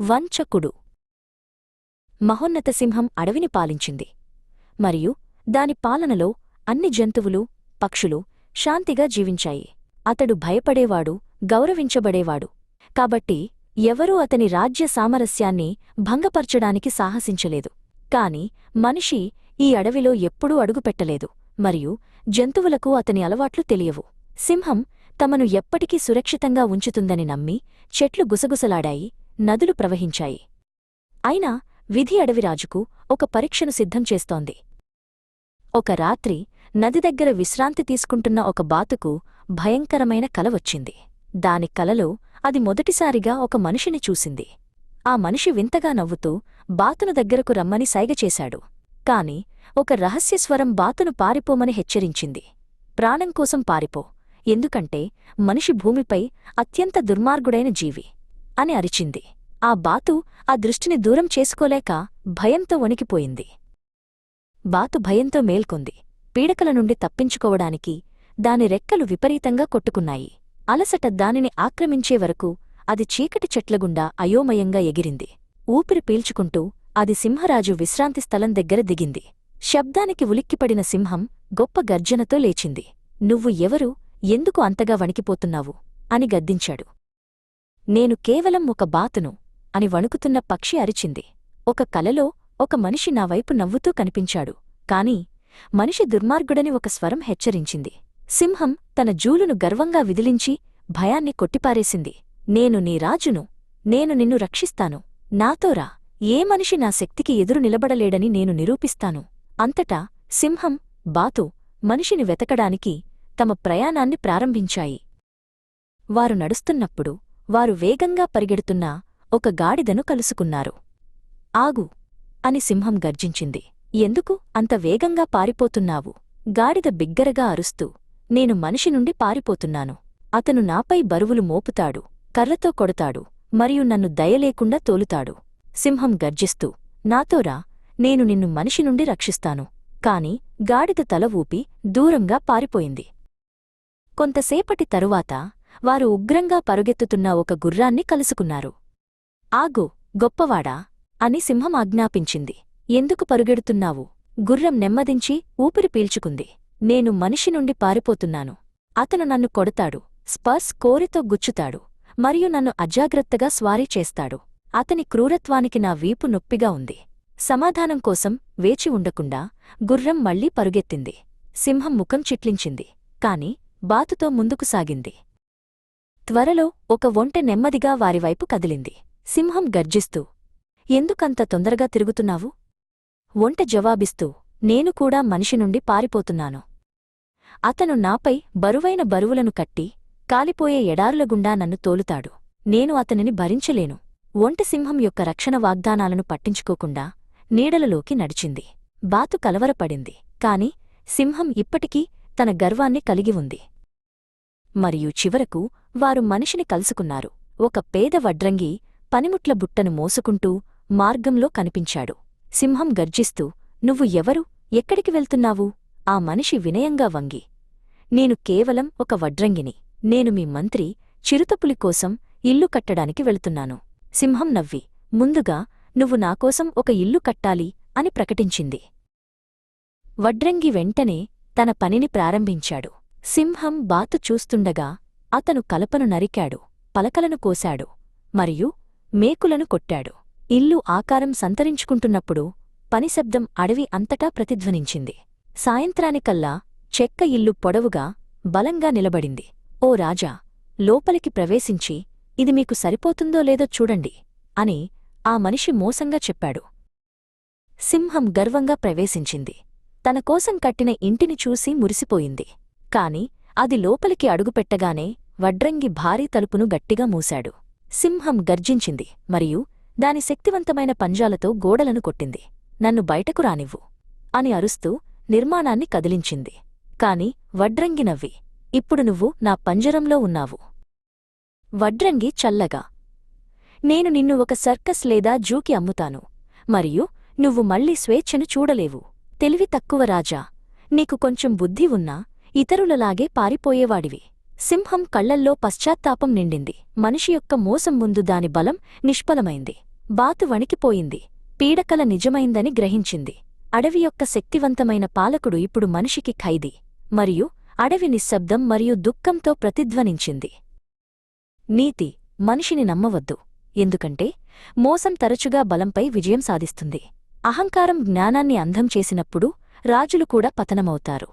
వంచకుడు. మహోన్నత సింహం అడవిని పాలించింది. మరియు దాని పాలనలో అన్ని జంతువులు పక్షులు శాంతిగా జీవించాయి. అతడు భయపడేవాడు గౌరవించబడేవాడు. కాబట్టి ఎవరూ అతని రాజ్య సామరస్యాన్ని భంగపర్చడానికి సాహసించలేదు. కాని మనిషి ఈ అడవిలో ఎప్పుడూ అడుగుపెట్టలేదు. మరియు జంతువులకు అతని అలవాట్లు తెలియవు. సింహం తమను ఎప్పటికీ సురక్షితంగా ఉంచుతుందని నమ్మి చెట్లు గుసగుసలాడాయి. నదులు ప్రవహించాయి. అయినా విధి అడవిరాజుకు ఒక పరీక్షను సిద్ధం చేస్తోంది. ఒక రాత్రి నది దగ్గర విశ్రాంతి తీసుకుంటున్న ఒక బాతుకు భయంకరమైన కల వచ్చింది. దాని కలలో అది మొదటిసారిగా ఒక మనిషిని చూసింది. ఆ మనిషి వింతగా నవ్వుతూ బాతును దగ్గరకు రమ్మని సైగచేశాడు కాని ఒక రహస్యస్వరం బాతును పారిపోమని హెచ్చరించింది. ప్రాణం కోసం పారిపో ఎందుకంటే మనిషి భూమిపై అత్యంత దుర్మార్గుడైన జీవి అని అరిచింది. ఆ బాతు ఆ దృష్టిని దూరం చేసుకోలేక భయంతో వణికిపోయింది. బాతు భయంతో మేల్కొంది. పీడకల నుండి తప్పించుకోవడానికి దాని రెక్కలు విపరీతంగా కొట్టుకున్నాయి. అలసట దానిని ఆక్రమించే వరకు అది చీకటి చెట్లగుండా అయోమయంగా ఎగిరింది. ఊపిరి పీల్చుకుంటూ అది సింహరాజు విశ్రాంతి స్థలం దగ్గర దిగింది. శబ్దానికి ఉలిక్కిపడిన సింహం గొప్ప గర్జనతో లేచింది. నువ్వు ఎవరు? ఎందుకు అంతగా వణికిపోతున్నావు? అని గద్దించాడు. నేను కేవలం ఒక బాతును. అని వణుకుతున్న పక్షి అరిచింది. ఒక కలలో ఒక మనిషి నా వైపు నవ్వుతూ కనిపించాడు. కాని మనిషి దుర్మార్గుడని ఒక స్వరం హెచ్చరించింది. సింహం తన జూలును గర్వంగా విదిలించి భయాన్ని కొట్టిపారేసింది. నేను నీ రాజును నేను నిన్ను రక్షిస్తాను. నాతోరా ఏ మనిషి నా శక్తికి ఎదురు నిలబడలేడని నేను నిరూపిస్తాను. అంతటా సింహం బాతు మనిషిని వెతకడానికి తమ ప్రయాణాన్ని ప్రారంభించాయి. వారు నడుస్తున్నప్పుడు వారు వేగంగా పరిగెడుతున్నా ఒక గాడిదను కలుసుకున్నారు. ఆగు అని సింహం గర్జించింది. ఎందుకు? అంత వేగంగా పారిపోతున్నావు. గాడిద బిగ్గరగా అరుస్తూ నేను మనిషి నుండి పారిపోతున్నాను. అతను నాపై బరువులు మోపుతాడు కర్రతో కొడతాడు మరియు నన్ను దయలేకుండా తోలుతాడు. సింహం గర్జిస్తూ నాతోరా నేను నిన్ను మనిషి నుండి రక్షిస్తాను. కాని గాడిద తల ఊపి దూరంగా పారిపోయింది. కొంతసేపటి తరువాత వారు ఉగ్రంగా పరుగెత్తుతున్న ఒక గుర్రాన్ని కలుసుకున్నారు. ఆగు గొప్పవాడా? అని సింహం ఆజ్ఞాపించింది. ఎందుకు పరుగెడుతున్నావు? గుర్రం నెమ్మదించి ఊపిరి పీల్చుకుంది. నేను మనిషి నుండి పారిపోతున్నాను. అతను నన్ను కొడతాడు స్పర్స్ కోరితో గుచ్చుతాడు మరియు నన్ను అజాగ్రత్తగా స్వారీ చేస్తాడు. అతని క్రూరత్వానికి నా వీపు నొప్పిగా ఉంది. సమాధానం కోసం వేచి ఉండకుండా గుర్రం మళ్ళీ పరుగెత్తింది. సింహం ముఖం చిట్లించింది కాని బాతుతో ముందుకు సాగింది. త్వరలో ఒక ఒంటె నెమ్మదిగా వారివైపు కదిలింది. సింహం గర్జిస్తూ ఎందుకంత తొందరగా తిరుగుతున్నావు ఒంట జవాబిస్తూ నేను కూడా మనిషి నుండి పారిపోతున్నాను. అతను నాపై బరువైన బరువులను కట్టి కాలిపోయే ఎడారులగుండా నన్ను తోలుతాడు. నేను అతనిని భరించలేను ఒంట సింహం యొక్క రక్షణ వాగ్దానాలను పట్టించుకోకుండా నీడలలోకి నడిచింది. బాతు కలవరపడింది. కాని సింహం ఇప్పటికీ తన గర్వాన్ని కలిగి ఉంది. మరియు చివరకు వారు మనిషిని కలుసుకున్నారు. ఒక పేద వడ్రంగి పనిముట్ల బుట్టను మోసుకుంటూ మార్గంలో కనిపించాడు. సింహం గర్జిస్తూ నువ్వు ఎవరు? ఎక్కడికి వెళ్తున్నావు? ఆ మనిషి వినయంగా వంగి నేను కేవలం ఒక వడ్రంగిని. నేను మీ మంత్రి చిరుతపులి కోసం ఇల్లు కట్టడానికి వెళుతున్నాను. సింహం నవ్వి ముందుగా నువ్వు నాకోసం ఒక ఇల్లు కట్టాలి అని ప్రకటించింది. వడ్రంగి వెంటనే తన పనిని ప్రారంభించాడు. సింహం బాతు చూస్తుండగా అతను కలపను నరికాడు పలకలను కోశాడు మరియు మేకులను కొట్టాడు. ఇల్లు ఆకారం సంతరించుకుంటున్నప్పుడు పనిశబ్దం అడవి అంతటా ప్రతిధ్వనించింది. సాయంత్రానికల్లా చెక్క ఇల్లు పొడవుగా బలంగా నిలబడింది. ఓ రాజా లోపలికి ప్రవేశించి ఇది మీకు సరిపోతుందో లేదో చూడండి అని ఆ మనిషి మోసంగా చెప్పాడు. సింహం గర్వంగా ప్రవేశించింది. తనకోసం కట్టిన ఇంటిని చూసి మురిసిపోయింది. కాని అది లోపలికి అడుగుపెట్టగానే వడ్రంగి భారీ తలుపును గట్టిగా మూశాడు. సింహం గర్జించింది మరియు దాని శక్తివంతమైన పంజాలతో గోడలను కొట్టింది. నన్ను బయటకు రానివ్వు అని అరుస్తూ నిర్మాణాన్ని కదిలించింది. కాని వడ్రంగి నవ్వి ఇప్పుడు నువ్వు నా పంజరంలో ఉన్నావు. వడ్రంగి చల్లగా నేను నిన్ను ఒక సర్కస్ లేదా జూకి అమ్ముతాను మరియు నువ్వు మళ్ళీ స్వేచ్ఛను చూడలేవు. తెలివి తక్కువ రాజా నీకు కొంచెం బుద్ధి ఉన్నా ఇతరులలాగే పారిపోయేవాడివి. సింహం కళ్ళల్లో పశ్చాత్తాపం నిండింది. మనిషి యొక్క మోసం ముందు దాని బలం నిష్ఫలమైంది. బాతు వణికిపోయింది. పీడకల నిజమైందని గ్రహించింది. అడవి యొక్క శక్తివంతమైన పాలకుడు ఇప్పుడు మనిషికి ఖైదీ. మరియు అడవి నిశ్శబ్దం మరియు దుఃఖంతో ప్రతిధ్వనించింది. నీతి మనిషిని నమ్మవద్దు. ఎందుకంటే మోసం తరచుగా బలంపై విజయం సాధిస్తుంది. అహంకారం జ్ఞానాన్ని అంధం చేసినప్పుడు రాజులు కూడా పతనమవుతారు.